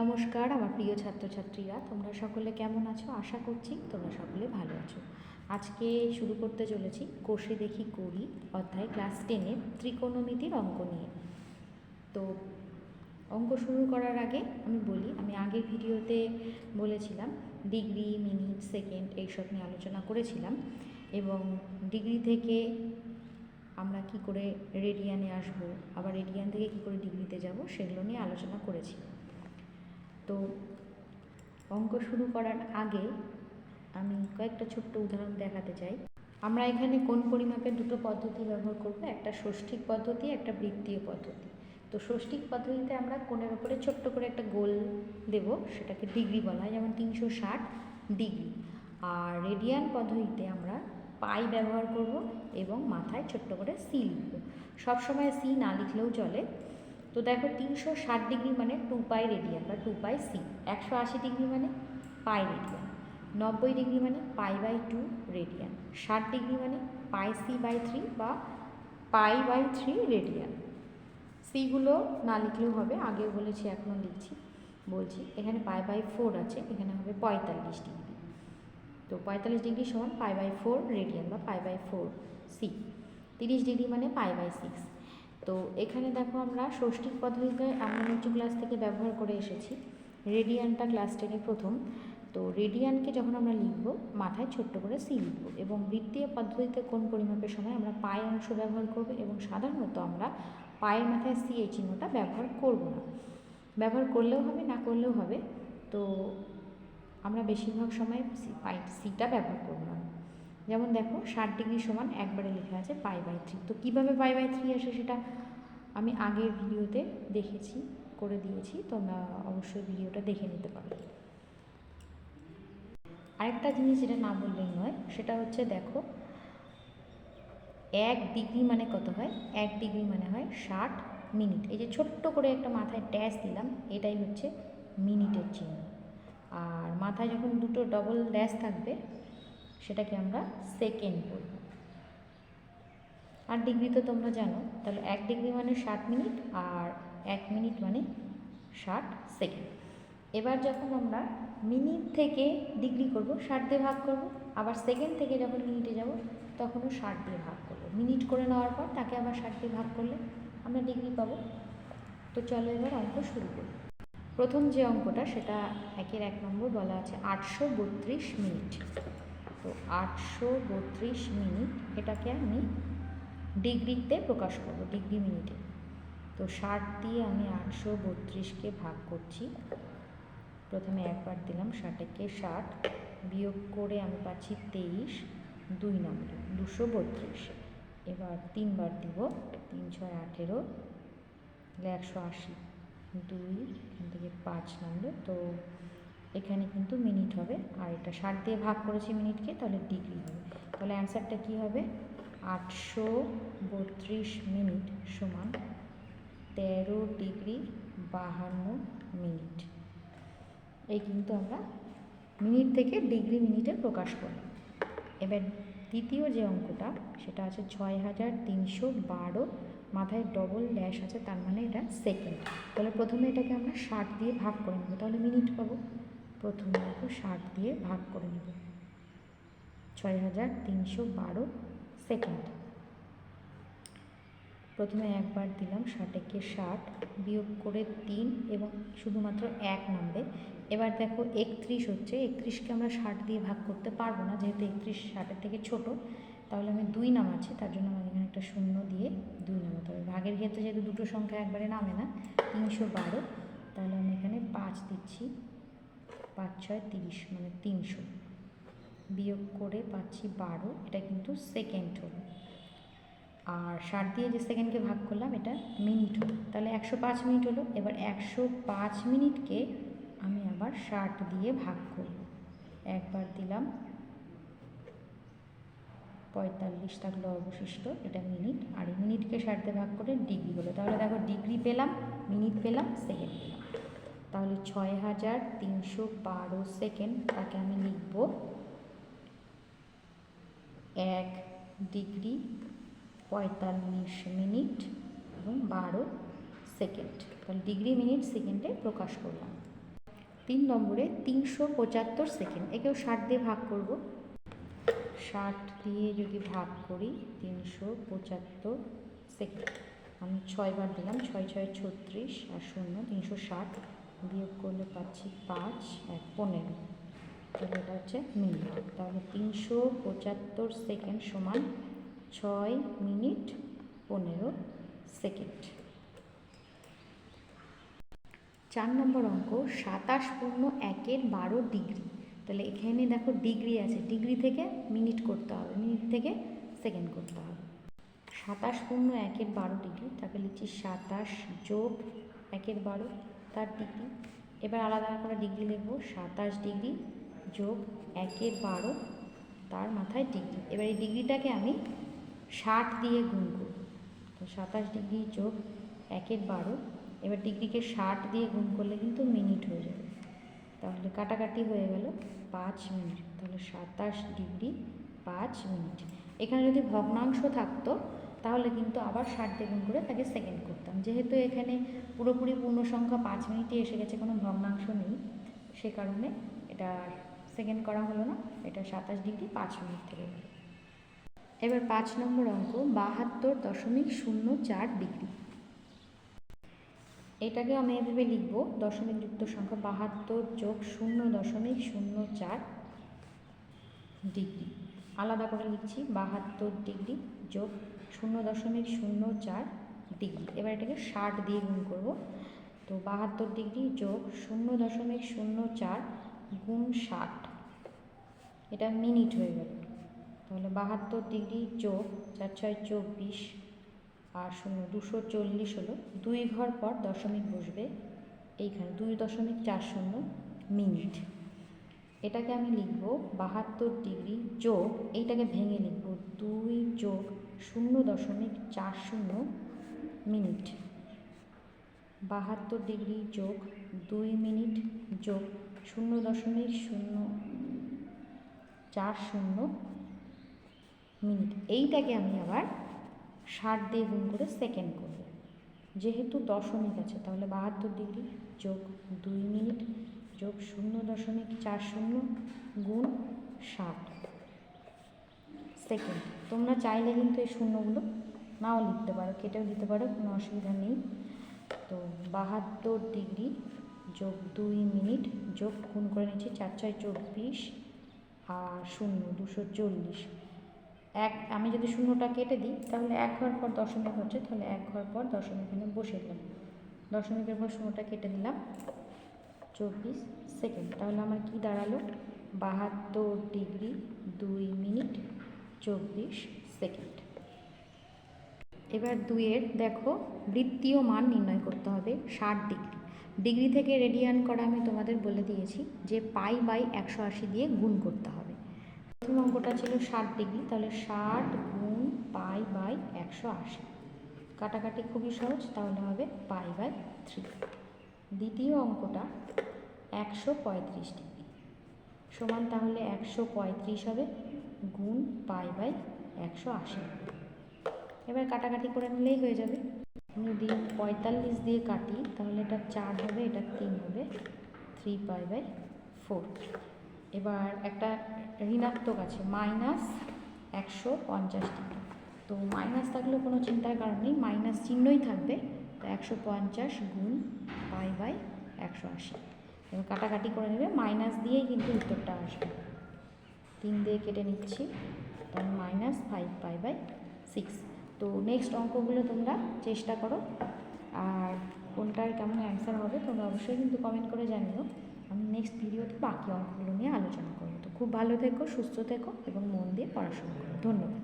নমস্কার, আমার প্রিয় ছাত্রছাত্রীরা, তোমরা সকলে কেমন আছো? আশা করছি তোমরা সকলে ভালো আছো। আজকে শুরু করতে চলেছি কোষে দেখি করি, অধ্যায় ক্লাস টেনের ত্রিকোণমিতির অঙ্ক নিয়ে। তো, অঙ্ক শুরু করার আগে আমি বলি, আমি আগের ভিডিওতে বলেছিলাম, ডিগ্রি, মিনিট, সেকেন্ড এইসব নিয়ে আলোচনা করেছিলাম এবং ডিগ্রি থেকে আমরা কি করে রেডিয়ানে আসব, আবার রেডিয়ান থেকে কি করে ডিগ্রিতে যাব, সেগুলো নিয়ে আলোচনা করেছি। তো অঙ্ক শুরু করার আগে আমি কয়েকটা ছোট্ট উদাহরণ দেখাতে চাই। আমরা এখানে কোন পরিমাপের দুটো পদ্ধতি ব্যবহার করব? একটা ষষ্ঠিক পদ্ধতি, একটা বৃত্তীয় পদ্ধতি। তো ষষ্ঠিক পদ্ধতিতে আমরা কোণের ওপরে ছোট্ট করে একটা গোল দেব, সেটাকে ডিগ্রি বলা হয়, যেমন তিনশো ষাট ডিগ্রি। আর রেডিয়ান পদ্ধতিতে আমরা পাই ব্যবহার করব এবং মাথায় ছোট্ট করে সি লিখব। সবসময় সি না লিখলেও চলে। তো দেখো তিনশো ষাট ডিগ্রি মানে টু পাই রেডিয়ান বা টু পাই সি একশো আশি ডিগ্রি মানে পাই রেডিয়ান নব্বই ডিগ্রি মানে পাই বাই টু রেডিয়ান ষাট ডিগ্রি মানে পাই সি বাই থ্রি বা পাই বাই থ্রি রেডিয়ান সিগুলো না লিখলেও হবে, আগেও বলেছি, এখনও লিখছি, বলছি। এখানে পাই বাই ফোর আছে, এখানে হবে পঁয়তাল্লিশ ডিগ্রি। তো পঁয়তাল্লিশ ডিগ্রি সমান পাই বাই ফোর রেডিয়ান বা পাই বাই ফোর সি তিরিশ ডিগ্রি মানে পাই বাই সিক্স তো এখানে দেখো আমরা ষষ্ঠিক পদ্ধতিতে আমরা নিচু ক্লাস থেকে ব্যবহার করে এসেছি। রেডিয়ানটা ক্লাস টেনে প্রথম। তো রেডিয়ানকে যখন আমরা লিখব, মাথায় ছোট্ট করে সি লিখব এবং বৃত্তীয় পদ্ধতিতে কোন পরিমাপের সময় আমরা পাই অংশ ব্যবহার করব এবং সাধারণত আমরা পায়ের মাথায় সি এই চিহ্নটা ব্যবহার করব না। ব্যবহার করলেও হবে, না করলেও হবে। তো আমরা বেশিরভাগ সময় পাই সিটা ব্যবহার করব না। যেমন দেখো ষাট ডিগ্রি সমান একবারে লেখা আছে পাই বাই থ্রি। তো কীভাবে পাই বাই থ্রি আসে সেটা আমি আগের ভিডিওতে দেখেছি, করে দিয়েছি, তোমরা অবশ্যই ভিডিওটা দেখে নিতে পারো। আরেকটা জিনিস যেটা না বললেই নয়, সেটা হচ্ছে দেখো, এক ডিগ্রি মানে কত হয়? এক ডিগ্রি মানে হয় ষাট মিনিট। এই যে ছোট্ট করে একটা মাথায় ড্যাশ দিলাম, এটাই হচ্ছে মিনিটের চিহ্ন। আর মাথায় যখন দুটো ডবল ড্যাশ থাকবে সেটাকে আমরা সেকেন্ড বলব। আর ডিগ্রি তো তোমরা জানো, তাহলে এক ডিগ্রি মানে ষাট মিনিট আর এক মিনিট মানে ষাট সেকেন্ড এবার যখন আমরা মিনিট থেকে ডিগ্রি করব, ষাট দিয়ে ভাগ করব, আবার সেকেন্ড থেকে যখন মিনিটে যাব, তখনও ষাট দিয়ে ভাগ করব। মিনিট করে নেওয়ার পর তাকে আবার ষাট দিয়ে ভাগ করলে আমরা ডিগ্রি পাবো। তো চলো এবার অঙ্ক শুরু করি। প্রথম যে অঙ্কটা, সেটা একের এক নম্বর বলা আছে আটশো বত্রিশ মিনিট তো আটশো বত্রিশ মিনিট এটাকে আমি ডিগ্রিতে প্রকাশ করব, ডিগ্রি মিনিটে। তো ষাট দিয়ে আমি আটশো বত্রিশকে ভাগ করছি। প্রথমে একবার দিলাম ষাটেকে ষাট, বিয়োগ করে আমি পাচ্ছি তেইশ, দুই নম্বরে, দুশো বত্রিশ। এবার তিনবার দিব, তিন ছয় আঠেরো একশো আশি। দুই, এখান থেকে পাঁচ নম্বর, তো এখানে কিন্তু মিনিট হবে। আর এটা ষাট দিয়ে ভাগ করেছি মিনিটকে তাহলে ডিগ্রি হবে। তাহলে অ্যান্সারটা কী হবে? আটশো বত্রিশ মিনিট সমান তেরো ডিগ্রি বাহান্ন মিনিট এই কিন্তু আমরা মিনিট থেকে ডিগ্রি মিনিটে প্রকাশ করি এবার দ্বিতীয় যে অঙ্কটা, সেটা আছে ছয় হাজার তিনশো বারো, মাথায় ডবল ড্যাশ আছে, তার মানে এটা সেকেন্ড তাহলে প্রথমে এটাকে আমরা ষাট দিয়ে ভাগ করে নেব, তাহলে মিনিট পাবো। প্রথমে দেখো ষাট দিয়ে ভাগ করে নেব। ছয় হাজার তিনশো বারো সেকেন্ড প্রথমে একবার দিলাম ষাটেকে ষাট, বিয়োগ করে তিন এবং শুধুমাত্র এক নামবে। এবার দেখো একত্রিশ হচ্ছে, একত্রিশকে আমরা ষাট দিয়ে ভাগ করতে পারব না, যেহেতু একত্রিশ ষাটের থেকে ছোট, তাহলে আমি দুই নাম নামাচ্ছি তার জন্য আমার এখানে একটা শূন্য দিয়ে দুই নামাতে হবে ভাগের ক্ষেত্রে যেহেতু দুটো সংখ্যা একবারে নামে না, তিনশো বারো, তাহলে আমি এখানে পাঁচ দিচ্ছি। পাঁচ ছয় তিরিশ মানে তিনশো। বিয়োগ করে পাচ্ছি বারো, এটা কিন্তু সেকেন্ড হলো আর ষাট দিয়ে যে সেকেন্ডকে ভাগ করলাম, এটা মিনিট হলো তাহলে একশো পাঁচ মিনিট হলো, এবার একশো পাঁচ মিনিটকে আমি আবার ষাট দিয়ে ভাগ করব একবার দিলাম, পঁয়তাল্লিশ থাকল অবশিষ্ট, এটা মিনিট আর মিনিটকে ষাট দিয়ে ভাগ করে ডিগ্রি হলো। তাহলে দেখো ডিগ্রি পেলাম মিনিট পেলাম সেকেন্ড পেলাম। তাহলে ছয় হাজার তিনশো বারো সেকেন্ড তাকে আমি লিখব। এক ডিগ্রি পঁয়তাল্লিশ মিনিট এবং বারো সেকেন্ড। তাহলে ডিগ্রি মিনিট সেকেন্ডে প্রকাশ করলাম। তিন নম্বরে তিনশো পঁচাত্তর সেকেন্ড। একেও ষাট দিয়ে ভাগ করব। ষাট দিয়ে যদি ভাগ করি তিনশো পঁচাত্তর সেকেন্ড। আমি ছয়বার দিলাম, ছয় ছয়, ছত্রিশ আর শূন্য, তিনশো ষাট। বিয়োগ করলে পাচ্ছি পাঁচ, এক পনেরো। তাহলে এটা হচ্ছে মিনিট। তাহলে তিনশো পঁচাত্তর সেকেন্ড সমান ছয় মিনিট পনেরো সেকেন্ড। চার নম্বর অঙ্ক, সাতাশ পূর্ণ একের বারো ডিগ্রি। তাহলে এখানে দেখো ডিগ্রি আছে, ডিগ্রি থেকে মিনিট করতে হবে, মিনিট থেকে সেকেন্ড করতে হবে। সাতাশ পূর্ণ একের বারো ডিগ্রি, তাকে লিখছি সাতাশ যোগ একের বারো। তার ডিগ্রি। এবার আলাদা করে ডিগ্রি লিখব, সাতাশ ডিগ্রি যোগ একে বারো, তার মাথায় ডিগ্রি। এবার এই ডিগ্রিটাকে আমি ষাট দিয়ে গুণ করব। তো সাতাশ ডিগ্রি যোগ একের বারো, এবার ডিগ্রিকে ষাট দিয়ে গুণ করলে কিন্তু মিনিট হয়ে যাবে। তাহলে কাটাকাটি হয়ে গেল পাঁচ মিনিট। তাহলে সাতাশ ডিগ্রি পাঁচ মিনিট। এখানে যদি ভগ্নাংশ থাকতো তাহলে কিন্তু আবার ষাট গুণ করে তাকে সেকেন্ড করতাম। যেহেতু এখানে পুরোপুরি পূর্ণ সংখ্যা পাঁচ মিনিটে এসে গেছে, কোনো ভগ্নাংশ নেই। সে কারণে এটা সেকেন্ড করা হলো না, এটা সাতাশ ডিগ্রি পাঁচ মিনিট থেকে গেল। এবার পাঁচ নম্বর অঙ্ক, বাহাত্তর দশমিক শূন্য চার ডিগ্রি। এটাকে আমি এভাবে লিখব, দশমিক যুক্ত সংখ্যা বাহাত্তর যোগ শূন্য দশমিক শূন্য চার ডিগ্রি। আলাদা করে লিখছি, বাহাত্তর ডিগ্রি যোগ শূন্য দশমিক শূন্য চার ডিগ্রি। এবার এটাকে ষাট দিয়ে গুণ করব। তো বাহাত্তর ডিগ্রি যোগ শূন্য দশমিক শূন্য চার গুণ ষাট। এটা মিনিট হয়ে গেল। তাহলে বাহাত্তর ডিগ্রি যোগ চার ছয় চব্বিশ আর শূন্য দুশো চল্লিশ হলো দুই ঘর পর দশমিক বসবে। এইখানে দুই দশমিক চার শূন্য মিনিট। এটাকে আমি লিখব বাহাত্তর ডিগ্রি যোগ, এইটাকে ভেঙে লিখব দুই যোগ শূন্য দশমিক চার শূন্য মিনিট। বাহাত্তর ডিগ্রি যোগ দুই মিনিট যোগ শূন্য দশমিক শূন্য চার শূন্য মিনিট। এইটাকে আমি আবার ষাট দিয়ে গুণ করে সেকেন্ড করব। যেহেতু দশমিক আছে, তাহলে বাহাত্তর ডিগ্রি যোগ দুই মিনিট যোগ শূন্য দশমিক চার শূন্য গুণ ষাট। সেকেন্ড তোমরা চাইলে কিন্তু এই শূন্যগুলো নাও লিখতে পারো, কেটেও দিতে পারো, কোনো অসুবিধা নেই। তো বাহাত্তর ডিগ্রি যোগ দুই মিনিট যোগ গুণ করে নিচ্ছি, চার ছয় চব্বিশ, আর শূন্য দুশো চল্লিশ। এক, আমি যদি শূন্যটা কেটে দিই, তাহলে এক ঘর পর দশমিক হচ্ছে, তাহলে এক ঘর পর দশমিক এখানে বসে দিলাম দশমিকের পর শূন্যটা কেটে দিলাম। চব্বিশ সেকেন্ড। তাহলে আমার কি দাঁড়াল? বাহাত্তর ডিগ্রি দুই মিনিট চব্বিশ সেকেন্ড। এবার দুইয়ের দেখো, বৃত্তীয় মান নির্ণয় করতে হবে ষাট ডিগ্রি। ডিগ্রি থেকে রেডিয়ান করা আমি তোমাদের বলে দিয়েছি যে পাই বাই একশো আশি দিয়ে গুণ করতে হবে। প্রথম অঙ্কটা ছিল ষাট ডিগ্রি, তাহলে ষাট গুণ পাই বাই একশো আশি। কাটাকাটি খুবই সহজ, তাহলে হবে পাই বাই থ্রি। দ্বিতীয় অঙ্কটা একশো পঁয়ত্রিশ ডিগ্রি। সমান তাহলে একশো পঁয়ত্রিশ হবে গুণ পাই বাই একশো আশি। এবার কাটাকাটি করে নিলেই হয়ে যাবে। যদি পঁয়তাল্লিশ দিয়ে কাটি, তাহলে এটা চার হবে, এটা তিন হবে থ্রি পাই বাই ফোর এবার একটা ঋণাত্মক আছে মাইনাস একশো পঞ্চাশ ডিগ্রি। তো মাইনাস থাকলেও কোনো চিন্তার কারণ নেই মাইনাস চিহ্নই থাকবে, তো একশো পঞ্চাশ গুণ পাই বাই একশো আশি। এবার কাটাকাটি করে নেবে মাইনাস দিয়েই কিন্তু উত্তরটা আসবে। তিন দিয়ে কেটে নিচ্ছি, তাহলে minus five pi by six তো নেক্সট অঙ্কগুলো তোমরা চেষ্টা করো। আর কোনটার কেমন অ্যান্সার হবে তোমরা অবশ্যই কিন্তু কমেন্ট করে জানিও। আমি নেক্সট ভিডিওতে বাকি অঙ্কগুলো নিয়ে আলোচনা করব। তো খুব ভালো থেকো, সুস্থ থেকো এবং মন দিয়ে পড়াশোনা করো। ধন্যবাদ।